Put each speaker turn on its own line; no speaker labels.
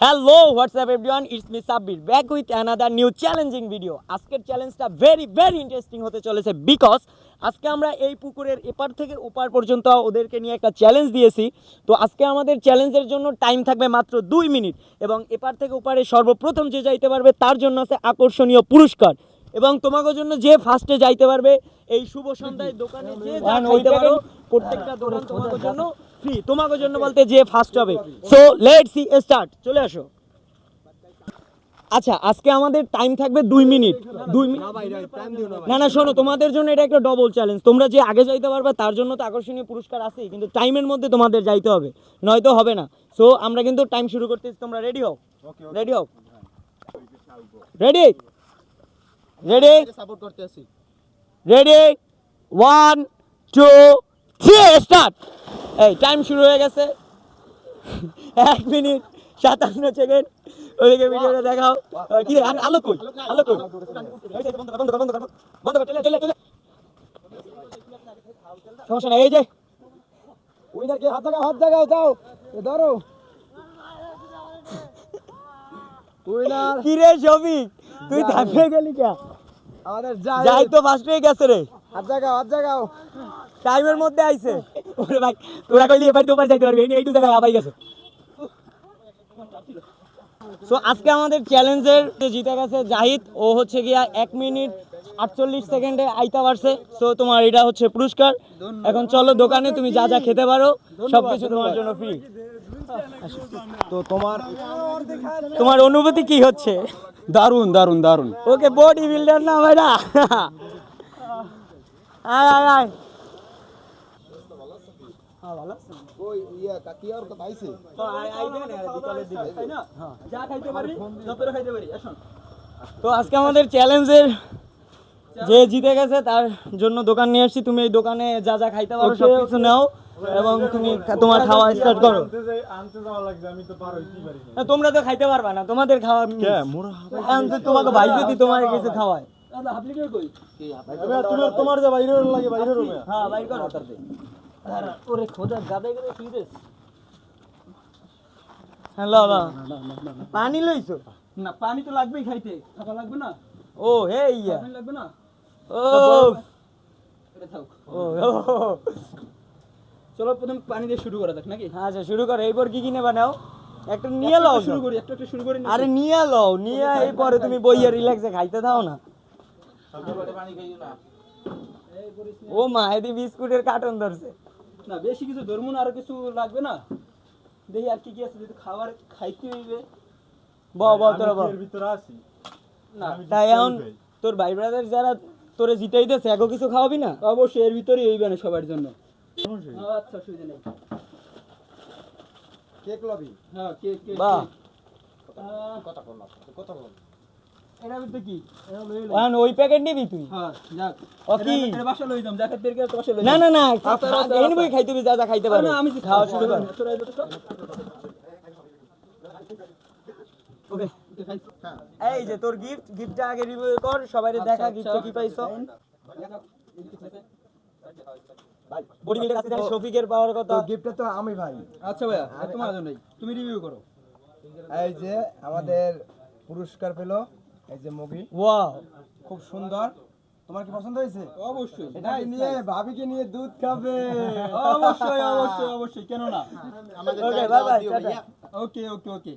Hello WhatsApp everyone it's me Sabbir back with another new challenging video আজকের চ্যালেঞ্জটা very very interesting হতে চলেছে because আজকে আমরা এই পুকুরের এপার থেকে ওপার পর্যন্ত ওদেরকে নিয়ে একটা চ্যালেঞ্জ দিয়েছি। তো আজকে আমাদের চ্যালেঞ্জের জন্য টাইম থাকবে মাত্র দুই মিনিট এবং এপার থেকে ওপারে সর্বপ্রথম যে যাইতে পারবে তার জন্য আছে আকর্ষণীয় পুরস্কার এবং তোমাদের জন্য যে ফার্স্টে যাইতে পারবে এই শুভ সন্ধ্যায় দোকানে যে যা খাইতে পারো প্রত্যেকটা দোকান তোমাদের জন্য ফ্রি তোমাদের জন্য বলতে যে ফার্স্ট হবে। সো লেট সি স্টার্ট চলে আসো। আচ্ছা আজকে আমাদের টাইম থাকবে দুই মিনিট দুই মিনিট না না শোনো তোমাদের জন্য এটা একটা ডবল চ্যালেঞ্জ তোমরা যে আগে যাইতে পারবে তার জন্য তো আকর্ষণীয় পুরস্কার আছেই কিন্তু টাইমের মধ্যে তোমাদের যাইতে হবে। নয়তো হবে না। সো আমরা কিন্তু টাইম শুরু করতেছি। তোমরা রেডি হও? রেডি হও রেডি রেডি
সাপোর্ট করতে আসি
ready one two three start এই টাইম শুরু হয়ে গেছে। এক মিনিট সাতান্ন সেকেন্ড ওইদিকে ভিডিওটা দেখাও। কি আলো কই? আলো কই? এই যে, বন্ধ কর, বন্ধ কর, বন্ধ কর, বন্ধ কর, চলে, চলে, চলে। সমস্যা নাই এই যে।
উইনারকে হাত জায়গা হাত জায়গায় দাও ধরো। উইনার
কি রে শফিক? তুই গেলি কে?
আমাদের যাই।
যাই তো ফার্স্ট হয়ে গেছে রে।
হাত জায়গাও হাত জায়গাও
টাইমের মধ্যে আইছে। ওরে ভাই তোরা কইলি এবার পার যাইতে পারবি এই এইটু জায়গায় আবাই গেছে। সো আজকে আমাদের চ্যালেঞ্জের জিতে গেছে জাহিদ ও হচ্ছে গিয়া এক মিনিট আটচল্লিশ সেকেন্ডে আইতা পারছে। সো তোমার এটা হচ্ছে পুরস্কার। এখন চলো দোকানে তুমি যা যা খেতে পারো সব কিছু তোমার জন্য ফ্রি
তো তোমার
তোমার অনুভূতি কি হচ্ছে?
দারুণ দারুণ দারুণ
ওকে বডি বিল্ডার না ভাইরা? আয় আয় আয়।
ওই ইয়া কাকিয়ার কথা আইছে
তো আজকে আমাদের চ্যালেঞ্জের যে জিতে গেছে তার জন্য দোকান নিয়ে আসছি। তুমি এই দোকানে যা যা খাইতে পারো সব কিছু নাও এবং তুমি তোমার খাওয়া স্টার্ট করো।
আনতে যাওয়া লাগবে আমি তো পার হইতেই পারি না।
না, তোমরা তো খাইতে পারবা না তোমাদের খাওয়া তোমাকে ভাই যদি তোমার কিছু খাওয়ায়।
এবার তোমার তোমার যে বাইরে লাগে বাইরে রুমে।
হ্যাঁ ভাই করো। ওরে খোদা গাদে গেলে কি রে? হ্যালো পানি লইছো?
না পানি তো লাগবেই খাইতে। থাকা লাগবে না?
ও হে ইয়া।
পানি লাগবে না?
ও।
এটা থাক।
ও ও।
চলো প্রথম পানি দিয়ে শুরু করা যাক নাকি?
আচ্ছা শুরু করো। এরপর কি কিনে বানাও একটা নিয়ে লও
শুরু করি একটা একটা শুরু করি?
আরে নিয়ে লও নিয়ে এই পরে তুমি বইয়ে রিল্যাক্সে খাইতে দাও না। ও মা এদি বিস্কুটের কার্টন ধরছে।
না বেশি কিছু ধরবো না আরও কিছু লাগবে না। দেখি আর কি কি আছে যদি খাবার খাইতে হইবে।
ব ব তোরা বল
ভিতরে আছি?
না
তাই এখন তোর ভাই ব্রাদার যারা তোরে জিতাই দিয়েছে এগো কিছু খাওয়াবি না?
অবশ্যই এর ভিতরেই হইবে না সবার জন্য। আচ্ছা সুবিধা নেই।
Cake lobby?
হ্যাঁ কে কে
বাহ।
কথা বল না কথা বল।
এটা ভিতরে কি? এটা লই লই।
ওই প্যাকেট নিবি তুই?
হ্যাঁ যাক।
ও কি?
এটা- এটা বাসা লই যাম জাকাত বের করে তো বাসা লই
না না না এই নিবি খাইতে যা যা খাইতে পারো
না আমি
খাওয়া শুরু কর।
তোরা এই দুটো সব। ওকে।
এই যে তোর গিফট গিফটটা আগে রিভিউ কর সবাই দেখা গিফটে কি পাইছো। বডি বিল্ডার কাছে শফিকের পাওয়ার কথা
গিফটটা তো আমি ভাই।
আচ্ছা ভাইয়া এটা তোমার জন্যই। তুমি রিভিউ করো।
এই যে আমাদের পুরস্কার পেল। এই যে মুভি
ওয়াও
খুব সুন্দর। তোমার কি পছন্দ হয়েছে?
অবশ্যই।
এটা নিয়ে ভাবিকে নিয়ে দুধ খাবে।
অবশ্যই অবশ্যই অবশ্যই। কেন না ওকে ওকে ওকে